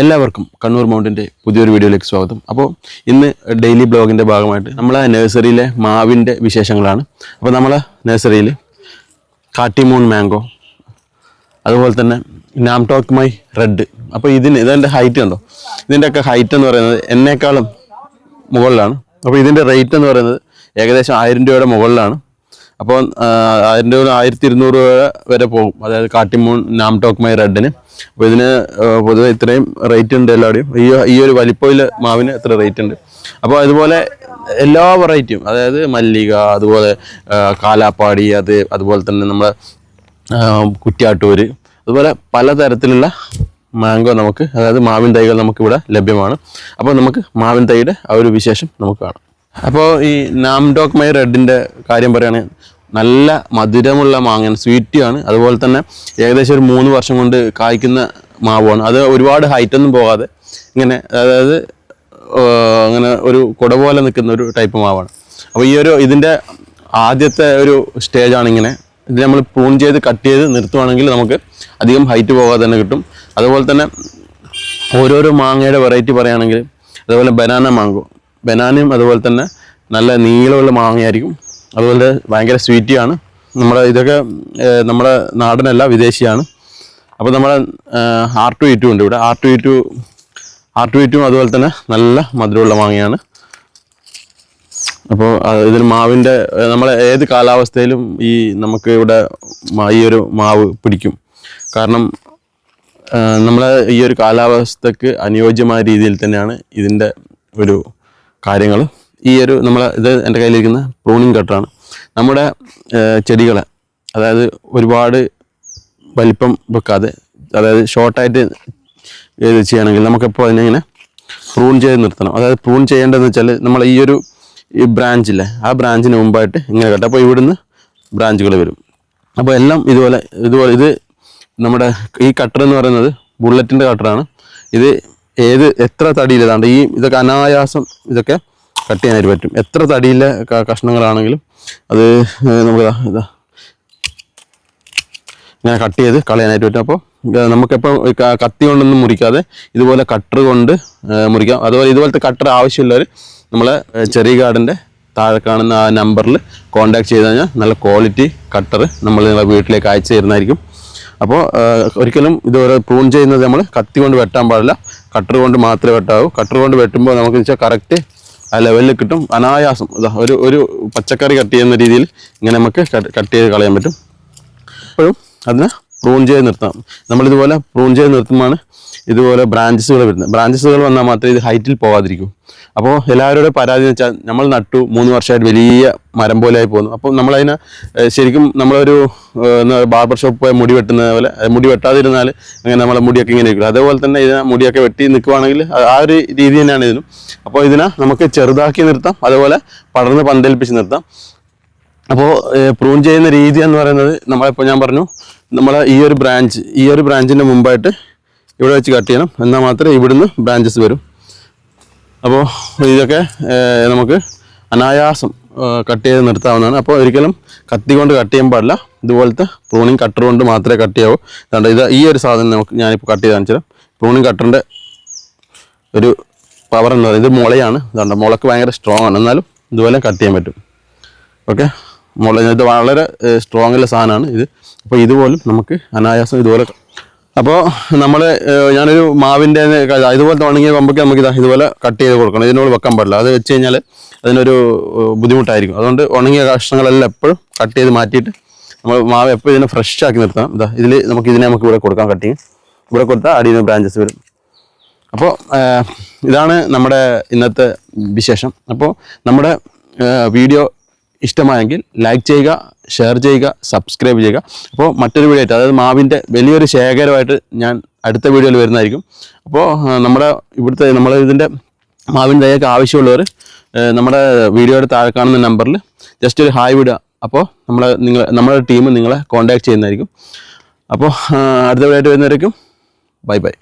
എല്ലാവർക്കും കണ്ണൂർ മൗണ്ടിന്റെ പുതിയൊരു വീഡിയോയിലേക്ക് സ്വാഗതം. അപ്പോൾ ഇന്ന് ഡെയിലി ബ്ലോഗിന്റെ ഭാഗമായിട്ട് നമ്മളെ നഴ്സറിയിലെ മാവിന്റെ വിശേഷങ്ങളാണ്. അപ്പോൾ നമ്മളെ നഴ്സറിയിൽ കാട്ടിമൂൺ മാംഗോ അതുപോലെ തന്നെ നാംടോക്ക് മൈ റെഡ്. അപ്പോൾ ഇതിന് ഇതിന്റെ ഹൈറ്റ് ഉണ്ടോ ഇതിന്റെയൊക്കെ ഹൈറ്റ് എന്ന് പറയുന്നത് എന്നേക്കാളും മുകളിലാണ്. അപ്പോൾ ഇതിന്റെ റേറ്റ് എന്ന് പറയുന്നത് ഏകദേശം ആയിരം രൂപയുടെ മുകളിലാണ്. അപ്പോൾ അതിന്റെ ഒരു ആയിരത്തി ഇരുന്നൂറ് രൂപ വരെ പോകും. അതായത് കാട്ടിമൂൺ നാം ടോക്ക് മൈ റെഡിന്. അപ്പോൾ ഇതിന് പൊതുവെ ഇത്രയും റേറ്റ് ഉണ്ട് എല്ലാവരുടെയും. ഈ ഈ ഒരു വലിപ്പമില്ല മാവിന് എത്ര റേറ്റ് ഉണ്ട്. അപ്പോൾ അതുപോലെ എല്ലാ വെറൈറ്റിയും അതായത് മല്ലിക അതുപോലെ കാലാപ്പാടി അത് അതുപോലെ തന്നെ നമ്മൾ കുറ്റ്യാട്ടൂര് അതുപോലെ പലതരത്തിലുള്ള മാംഗോ നമുക്ക് അതായത് മാവിൻ തൈകൾ നമുക്ക് ഇവിടെ ലഭ്യമാണ്. അപ്പോൾ നമുക്ക് മാവിൻ തൈയുടെ ആ ഒരു വിശേഷം നമുക്ക് കാണാം. അപ്പോൾ ഈ നാംഡോക്ക് മൈ റെഡിന്റെ കാര്യം പറയുകയാണെങ്കിൽ നല്ല മധുരമുള്ള മാങ്ങയാണ് സ്വീറ്റിയാണ് അതുപോലെ തന്നെ ഏകദേശം ഒരു മൂന്ന് വർഷം കൊണ്ട് കായ്ക്കുന്ന മാവാണ്. അത് ഒരുപാട് ഹൈറ്റൊന്നും പോകാതെ ഇങ്ങനെ അതായത് അങ്ങനെ ഒരു കുട പോലെ നിൽക്കുന്ന ഒരു ടൈപ്പ് മാവാണ്. അപ്പോൾ ഈ ഒരു ഇതിന്റെ ആദ്യത്തെ ഒരു സ്റ്റേജാണ് ഇങ്ങനെ. ഇത് നമ്മൾ പ്രൂൺ ചെയ്ത് കട്ട് ചെയ്ത് നിർത്തുവാണെങ്കിൽ നമുക്ക് അധികം ഹൈറ്റ് പോകാതെ തന്നെ കിട്ടും. അതുപോലെ തന്നെ ഓരോരോ മാങ്ങയുടെ വെറൈറ്റി പറയുകയാണെങ്കിൽ അതുപോലെ ബനാന മാങ്കോ ബനാനയും അതുപോലെ തന്നെ നല്ല നീളമുള്ള മാങ്ങയായിരിക്കും. അതുപോലെ ഭയങ്കര സ്വീറ്റിയാണ് നമ്മുടെ ഇതൊക്കെ നമ്മുടെ നാടനല്ല വിദേശിയാണ്. അപ്പോൾ നമ്മുടെ ആർ ടു ഇ ടു ഉണ്ട് ഇവിടെ. R two E two R two E two അതുപോലെ തന്നെ നല്ല മധുരമുള്ള മാങ്ങയാണ്. അപ്പോൾ ഇതിന് മാവിന്റെ നമ്മൾ ഏത് കാലാവസ്ഥയിലും ഈ നമുക്ക് ഇവിടെ ഈ ഒരു മാവ് പിടിക്കും. കാരണം നമ്മൾ ഈ ഒരു കാലാവസ്ഥക്ക് അനുയോജ്യമായ രീതിയിൽ തന്നെയാണ് ഇതിന്റെ ഒരു കാര്യങ്ങൾ ഈ ഒരു നമ്മൾ ഇത് എന്റെ കയ്യിലിരിക്കുന്ന പ്രൂണിങ് കട്ടറാണ് നമ്മുടെ ചെടികളെ അതായത് ഒരുപാട് വലിപ്പം വെക്കാതെ അതായത് ഷോർട്ടായിട്ട് ഇത് ചെയ്യണമെങ്കിൽ നമുക്കിപ്പോൾ അതിനിങ്ങനെ പ്രൂൺ ചെയ്ത് നിർത്തണം. അതായത് പ്രൂൺ ചെയ്യേണ്ടതെന്ന് വെച്ചാൽ നമ്മൾ ഈ ഒരു ഈ ബ്രാഞ്ചില്ലേ ആ ബ്രാഞ്ചിന് മുമ്പായിട്ട് ഇങ്ങനെ കട്ട് അപ്പോൾ ഇവിടുന്ന് ബ്രാഞ്ചുകൾ വരും. അപ്പോൾ എല്ലാം ഇതുപോലെ ഇതുപോലെ ഇത് നമ്മുടെ ഈ കട്ടർ എന്ന് പറയുന്നത് ബുള്ളറ്റിന്റെ കട്ടറാണ് ഇത് ഏത് എത്ര തടിയിലതാണ്ട് ഈ ഇതൊക്കെ അനായാസം ഇതൊക്കെ കട്ട് ചെയ്യാനായിട്ട് പറ്റും. എത്ര തടിയിലെ കഷ്ണങ്ങളാണെങ്കിലും അത് നമുക്ക് ഇതാ ഇങ്ങനെ കട്ട് ചെയ്ത് കളയാനായിട്ട് പറ്റും. അപ്പോൾ നമുക്കിപ്പോൾ കത്തി കൊണ്ടൊന്നും മുറിക്കാതെ ഇതുപോലെ കട്ടർ കൊണ്ട് മുറിക്കാം. അതുപോലെ ഇതുപോലത്തെ കട്ടർ ആവശ്യമുള്ളവർ നമ്മളെ ചെറിയ ഗാർഡന്റെ താഴെ കാണുന്ന ആ നമ്പറിൽ കോൺടാക്ട് ചെയ്ത് കഴിഞ്ഞാൽ നല്ല ക്വാളിറ്റി കട്ടർ നമ്മൾ നിങ്ങളെ വീട്ടിലേക്ക് അയച്ചു തരുന്നതായിരിക്കും. അപ്പോൾ ഒരിക്കലും ഇതുപോലെ പ്രൂൺ ചെയ്യുന്നത് നമ്മൾ കത്തി കൊണ്ട് വെട്ടാൻ പാടില്ല. കട്ടർ കൊണ്ട് മാത്രമേ വെട്ടാവൂ. കട്ടർ കൊണ്ട് വെട്ടുമ്പോൾ നമുക്ക് വെച്ചാൽ കറക്റ്റ് ആ ലെവലിൽ കിട്ടും. അനായാസം. ഇതാ ഒരു ഒരു പച്ചക്കറി കട്ട് ചെയ്യുന്ന രീതിയിൽ ഇങ്ങനെ നമുക്ക് കട്ട് ചെയ്ത് കളയാൻ പറ്റും. എപ്പോഴും അതിനെ പ്രൂൺ ചെയ്ത് നിർത്താം നമ്മളിതുപോലെ പ്രൂൺ ചെയ്ത് നിർത്തുമ്പോൾ ഇതുപോലെ ബ്രാഞ്ചസുകൾ വരുന്നത്. ബ്രാഞ്ചസുകൾ വന്നാൽ മാത്രമേ ഇത് ഹൈറ്റിൽ പോകാതിരിക്കൂ അപ്പോൾ എല്ലാവരുടെ പരാതി എന്ന് വെച്ചാൽ നമ്മൾ നട്ടു മൂന്ന് വർഷമായിട്ട് വലിയ മരം പോലെ ആയി പോകുന്നു. അപ്പോൾ നമ്മളതിനെ ശരിക്കും നമ്മളൊരു ബാർബർ ഷോപ്പ് പോയി മുടി വെട്ടുന്ന പോലെ മുടി വെട്ടാതിരുന്നാൽ അങ്ങനെ നമ്മളെ മുടിയൊക്കെ ഇങ്ങനെ ഇരിക്കും അതേപോലെ തന്നെ ഇതിനെ മുടിയൊക്കെ വെട്ടി നിൽക്കുവാണെങ്കിൽ ആ- ഒരു രീതി തന്നെയാണ് ഇതിനും. അപ്പോൾ ഇതിനെ നമുക്ക് ചെറുതാക്കി നിർത്താം. അതുപോലെ പടർന്ന് പന്തേൽപ്പിച്ച് നിർത്താം. അപ്പോൾ പ്രൂൺ ചെയ്യുന്ന രീതി എന്ന് പറയുന്നത് നമ്മളിപ്പോൾ ഞാൻ പറഞ്ഞു നമ്മൾ ഈ ഒരു ബ്രാഞ്ച് ഈ ഒരു ബ്രാഞ്ചിന്റെ മുമ്പായിട്ട് ഇവിടെ വെച്ച് കട്ട് ചെയ്യണം. എന്നാൽ മാത്രമേ ഇവിടുന്ന് ബ്രാഞ്ചസ് വരും. അപ്പോൾ ഇതൊക്കെ നമുക്ക് അനായാസം കട്ട് ചെയ്ത് നിർത്താവുന്നതാണ്. അപ്പോൾ ഒരിക്കലും കത്തി കൊണ്ട് കട്ട് ചെയ്യാൻ പാടില്ല. ഇതുപോലത്തെ പ്രൂണിങ് കട്ടർ കൊണ്ട് മാത്രമേ കട്ട് ചെയ്യാവൂ. അതുകൊണ്ട് ഇത് ഈ ഒരു സാധനം നമുക്ക് ഞാനിപ്പോൾ കട്ട് ചെയ്ത് കാണിച്ചു തരാം പ്രൂണിങ് കട്ടറിന്റെ ഒരു പവർ എന്ന് പറയുന്നത് ഇത് മുളയാണ്. കണ്ടോ മുളക്ക് ഭയങ്കര സ്ട്രോങ് ആണ്. എന്നാലും ഇതുപോലെ കട്ട് ചെയ്യാൻ പറ്റും. ഓക്കെ മുള ഇത് വളരെ സ്ട്രോങ് ഉള്ള സാധനമാണ് ഇത്. അപ്പോൾ ഇതുപോലും നമുക്ക് അനായാസം ഇതുപോലെ അപ്പോൾ നമ്മൾ ഞാനൊരു മാവിന്റെ ഇതുപോലത്തെ ഉണങ്ങിയ കൊമ്പൊക്കെ നമുക്ക് ഇതാ ഇതുപോലെ കട്ട് ചെയ്ത് കൊടുക്കണം. ഇതിനോട് വെക്കാൻ പാടില്ല. അത് വെച്ച് കഴിഞ്ഞാൽ അതിനൊരു ബുദ്ധിമുട്ടായിരിക്കും. അതുകൊണ്ട് ഉണങ്ങിയ കഷ്ണങ്ങളെല്ലാം എപ്പോഴും കട്ട് ചെയ്ത് മാറ്റിയിട്ട് നമ്മൾ മാവ് എപ്പോഴും ഇതിനെ ഫ്രഷ് ആക്കി നിർത്തണം. ഇതാ ഇതിൽ നമുക്ക് ഇതിനെ നമുക്ക് ഇവിടെ കൊടുക്കാം കട്ടിങ് ഇവിടെ കൊടുത്താൽ അടിയിൽ നിന്ന് ബ്രാഞ്ചസ് വരും അപ്പോൾ ഇതാണ് നമ്മുടെ ഇന്നത്തെ വിശേഷം. അപ്പോൾ നമ്മുടെ വീഡിയോ ഇഷ്ടമായെങ്കിൽ ലൈക്ക് ചെയ്യുക ഷെയർ ചെയ്യുക സബ്സ്ക്രൈബ് ചെയ്യുക. അപ്പോൾ മറ്റൊരു വീഡിയോ ആയിട്ട് അതായത് മാവിന്റെ വലിയൊരു ശേഖരമായിട്ട് ഞാൻ അടുത്ത വീഡിയോയിൽ വരുന്നതായിരിക്കും. അപ്പോൾ നമ്മുടെ ഇവിടുത്തെ നമ്മൾ ഇതിന്റെ മാവിൻ തയ്യൊക്കെ ആവശ്യമുള്ളവർ നമ്മുടെ വീഡിയോയുടെ താഴെ കാണുന്ന നമ്പറിൽ ജസ്റ്റ് ഒരു ഹായ് വിടുക. അപ്പോൾ നമ്മൾ നിങ്ങൾ നമ്മുടെ ടീം നിങ്ങളെ കോൺടാക്ട് ചെയ്യുന്നതായിരിക്കും. അപ്പോൾ അടുത്ത വീഡിയോ ആയിട്ട് വരുന്നവരേക്കും ബൈ ബൈ